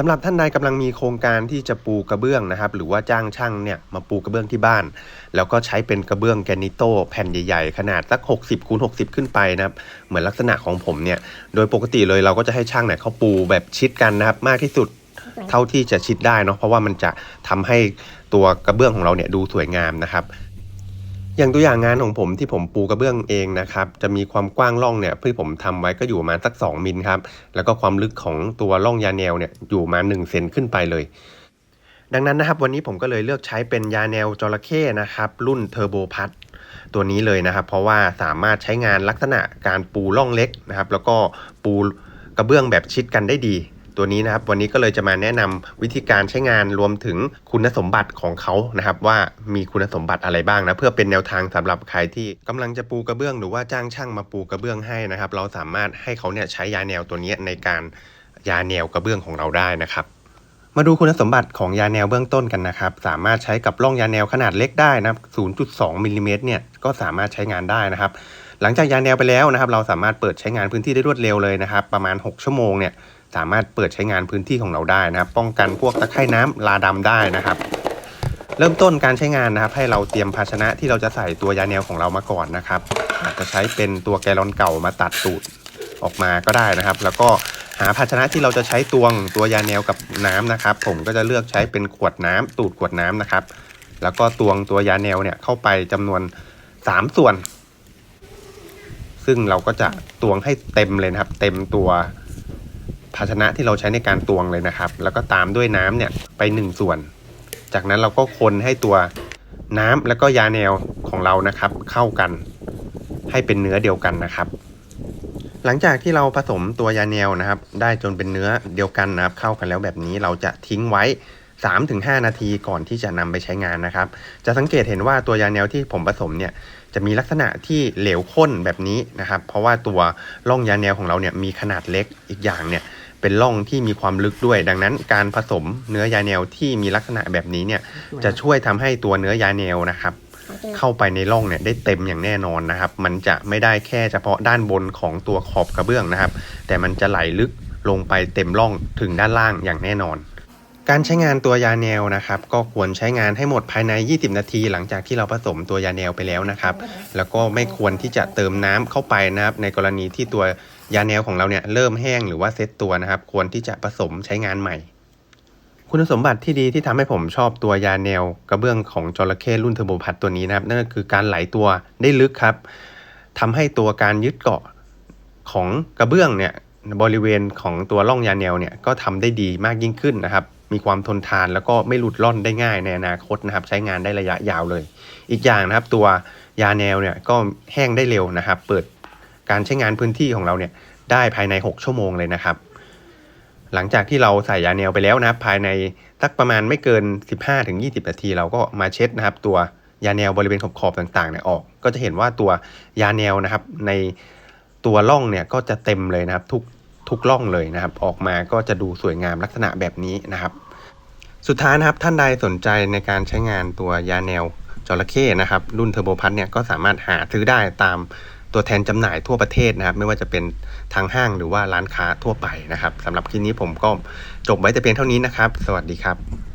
สำหรับท่านใดกำลังมีโครงการที่จะปูกระเบื้องนะครับ หรือว่าจ้างช่างเนี่ยมาปูกระเบื้องที่บ้าน แล้วก็ใช้เป็นกระเบื้องแกรนิโตแผ่นใหญ่ๆ ขนาดสัก 60คูณ60 ขึ้นไปนะครับ เหมือนลักษณะของผมเนี่ย โดยปกติเลยเราก็จะให้ช่างเนี่ยเขาปูแบบชิดกันนะครับ มากที่สุดเท่าที่จะชิดได้เนาะเพราะว่ามันจะทำให้ตัวกระเบื้องของเราเนี่ยดูสวยงามนะครับ อย่างตัวอย่างงานของผมที่ผมปูกระเบื้องเองนะครับ จะมีความกว้างร่องเนี่ยที่ผมทำไว้ก็อยู่มาสัก 2 มิลครับ แล้วก็ความลึกของตัวร่องยาแนวเนี่ยอยู่มา1เซนขึ้นไปเลย ดังนั้นนะครับวันนี้ผมก็เลยเลือกใช้เป็นยาแนวจระเข้นะครับ รุ่นเทอร์โบพัทตัวนี้เลยนะครับ เพราะว่าสามารถใช้งานลักษณะการปูร่องเล็กนะครับ แล้วก็ปูกระเบื้องแบบชิดกันได้ดี ตัวนี้นะครับ วันนี้ก็เลยจะมาแนะนำวิธีการใช้งานรวมถึงคุณสมบัติของเขานะครับ ว่ามีคุณสมบัติอะไรบ้างนะเพื่อเป็นแนวทางสำหรับใครที่กำลังจะปูกระเบื้องหรือว่าจ้างช่างมาปูกระเบื้องให้นะครับ เราสามารถให้เขาเนี่ยใช้ยาแนวตัวนี้ในการยาแนวกระเบื้องของเราได้นะครับมาดูคุณสมบัติของยาแนวเบื้องต้นกันนะครับ สามารถใช้กับร่องยาแนวขนาดเล็กได้นะครับ0.2มิลลิเมตรเนี่ยก็สามารถใช้งานได้นะครับ หลังจากยาแนวไปแล้วนะครับ เราสามารถเปิดใช้งานพื้นที่ได้รวดเร็วเลยนะครับ ประมาณ 6 ชั่วโมงเนี่ย สามารถเปิดใช้งานพื้นที่ของเราได้นะครับ ป้องกันพวกตะไคร่น้ำลาดำได้นะครับ เริ่มต้นการใช้งานนะครับ ให้เราเตรียมภาชนะที่เราจะใส่ตัวยาแนวของเรามาก่อนนะครับ อาจจะใช้เป็นตัวแกลอนเก่ามาตัดตูดออกมาก็ได้นะครับ แล้วก็หาภาชนะที่เราจะใช้ตวงตัวยาแนวกับน้ำนะครับ ผมก็จะเลือกใช้เป็นขวดน้ำตูดขวดน้ำนะครับ แล้วก็ตวงตัวยาแนวเนี่ยเข้าไปจำนวน 3 ส่วน ซึ่งเราก็จะตวงให้เต็มเลยนะครับ เต็มตัว ภาชนะที่เราใช้ในการตวงเลยนะครับ แล้วก็ตามด้วยน้ำเนี่ยไป 1 ส่วน จากนั้นเราก็คนให้ตัวน้ำแล้วก็ยาแนวของเรานะครับ เข้ากันให้เป็นเนื้อเดียวกันนะครับ หลังจากที่เราผสมตัวยาแนวนะครับ ได้จนเป็นเนื้อเดียวกันนะครับ เข้ากันแล้วแบบนี้เราจะทิ้งไว้ 3-5 นาทีก่อนที่จะนำไปใช้งานนะครับ จะสังเกตเห็นว่าตัวยาแนวที่ผมผสมเนี่ยจะมีลักษณะที่เหลวข้นแบบนี้นะครับ เพราะว่าตัวร่องยาแนวของเราเนี่ยมีขนาดเล็กอีกอย่างเนี่ย เป็นร่องที่มีความลึกด้วย ดังนั้นการผสมเนื้อยาแนวที่มีลักษณะแบบนี้เนี่ยจะช่วยทำให้ตัวเนื้อยาแนวนะครับ เข้าไปในร่องเนี่ยได้เต็มอย่างแน่นอนนะครับ มันจะไม่ได้แค่เฉพาะด้านบนของตัวขอบกระเบื้องนะครับ แต่มันจะไหลลึกลงไปเต็มร่องถึงด้านล่างอย่างแน่นอน การใช้งานตัวยาแนวนะครับ ก็ควรใช้งานให้หมดภายใน 20 นาที หลังจากที่เราผสมตัวยาแนวไปแล้วนะครับ แล้วก็ไม่ควรที่จะเติมน้ำเข้าไปนะครับ ในกรณีที่ตัว ยาแนวของเราเนี่ยเริ่มแห้งหรือว่าเซตตัวนะครับ ควรที่จะผสมใช้งานใหม่ คุณสมบัติที่ดีที่ทำให้ผมชอบตัวยาแนวกระเบื้องของจระเข้รุ่นเทอร์โบพัทตัวนี้นะครับ นั่นก็คือการไหลตัวได้ลึกครับทำให้ตัวการยึดเกาะของกระเบื้องเนี่ยบริเวณของตัวร่องยาแนวเนี่ยก็ทำได้ดีมากยิ่งขึ้นนะครับ มีความทนทานแล้วก็ไม่หลุดล่อนได้ง่ายในอนาคตนะครับ ใช้งานได้ระยะยาวเลย อีกอย่างนะครับ ตัวยาแนวเนี่ยก็แห้งได้เร็วนะครับ เปิด การใช้งานพื้นที่ของเราเนี่ยได้ภายใน 6 ชั่วโมงเลยนะครับ หลังจากที่เราใส่ยาแนวไปแล้วนะครับภายในสักประมาณไม่เกิน 15-20 นาที เราก็มาเช็ดนะครับ ตัวยาแนวบริเวณขอบๆต่างๆเนี่ยออก ก็จะเห็นว่าตัวยาแนวนะครับ ในตัวร่องเนี่ยก็จะเต็มเลยนะครับ ทุกทุกร่องเลยนะครับ ออกมาก็จะดูสวยงามลักษณะแบบนี้นะครับ สุดท้ายนะครับท่านใดสนใจในการใช้งานตัวยาแนวจระเข้นะครับ รุ่นเทอร์โบพัทเนี่ยก็สามารถหาซื้อได้ตาม ตัวแทนจำหน่ายทั่วประเทศนะครับ ไม่ว่าจะเป็นทางห้างหรือว่าร้านค้าทั่วไปนะครับสำหรับคลิปนี้ผมก็จบไว้แต่เพียงเท่านี้นะครับ สวัสดีครับ